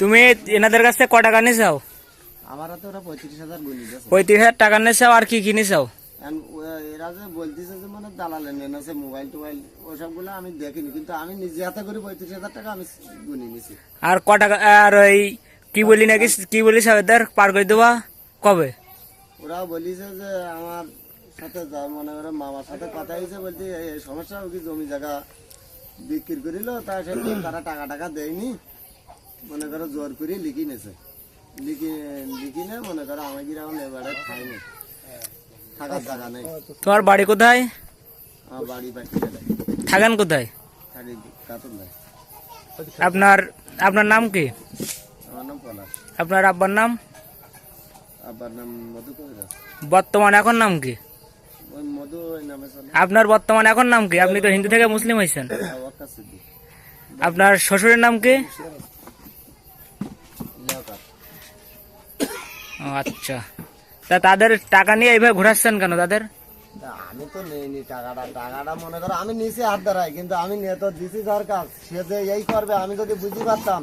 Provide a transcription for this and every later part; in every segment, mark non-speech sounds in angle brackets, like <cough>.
তুমি এনাদের কাছ থেকে ক টাকা নিয়েছাও আমার তো ওরা পঁয়ত্রিশ হাজার পঁয়ত্রিশ হাজার টাকা নিয়েছাও আর কি কিনেছাও And ও- এরা যে বলতেছে যে মানে দালালে নেন আছে মোবাইল টোবাইল ওসবগুলো আমি দেখিনি কিন্তু আমি নিজে হাতে করে পঁয়ত্রিশ হাজার টাকা আমি গুনি নিছি। আর ক টাকা আর ওই কি বলি নাকি কি বলি সাহেবদার পার করে দেবা? কবে? ওরাও বলিছে যে আমার সাথে মনে করো মামার সাথে কথা হয়েছে বলতে সমস্যা কি জমি জায়গা বিক্রি করিল তার সাথে তারা টাকা টাকা দেয়নি। মনে করো জোর করে লিখি নেছে। লিখি লিখি নে মনে করো আমাকে এখন এবারে খাইনি থাকার জায়গা নেই। তোমার বাড়ি কোথায়? আমার বাড়ি বাড়ি থাকেন কোথায়? থাকি কাতুন নাই আপনার আপনার নাম কি? আমার নাম পলাশ। আপনার আব্বার নাম? আব্বার নাম মধু বর্তমান এখন নাম কি? আপনার বর্তমান এখন নাম কি? আপনি তো হিন্দু থেকে মুসলিম হয়েছেন আপনার শ্বশুরের নাম কি? আচ্ছা। তা তাদের টাকা নিয়ে এইভাবে ঘোরাচ্ছেন কেন তাদের? আমি তো নেইনি টাকাটা। টাকাটা মনে করো আমি নিচে হাত ধরাই কিন্তু আমি নিয়ে তো দিছি যার কাজ। সে যে এই করবে আমি যদি বুঝি পারতাম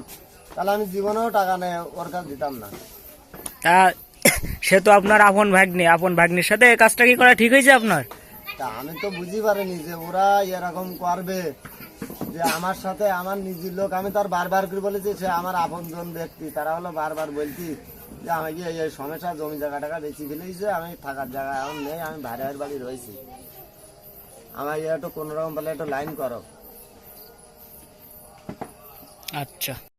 তাহলে আমি জীবনেও টাকা নেই ওর কাছে দিতাম না। তা <coughs> সে তো আপনার আপন ভাগ্নি আপন ভাগ্নির সাথে এই কাজটা কি করা ঠিক হয়েছে আপনার? তা আমি তো বুঝি পারিনি যে ওরা এরকম করবে যে আমার সাথে আমার নিজের লোক আমি তার বারবার করে বলেছি সে আমার আপনজন ব্যক্তি তারা হলো বারবার বলছি যে আমাকে এই এই সমস্যা, জমি জায়গা টাকা বেশি ফেলেছে আমি থাকার জায়গা এখন নেই, আমি ভাড়ার বাড়ি রয়েছি। আমার একটু কোনোরকম বলে একটু লাইন করো। আচ্ছা।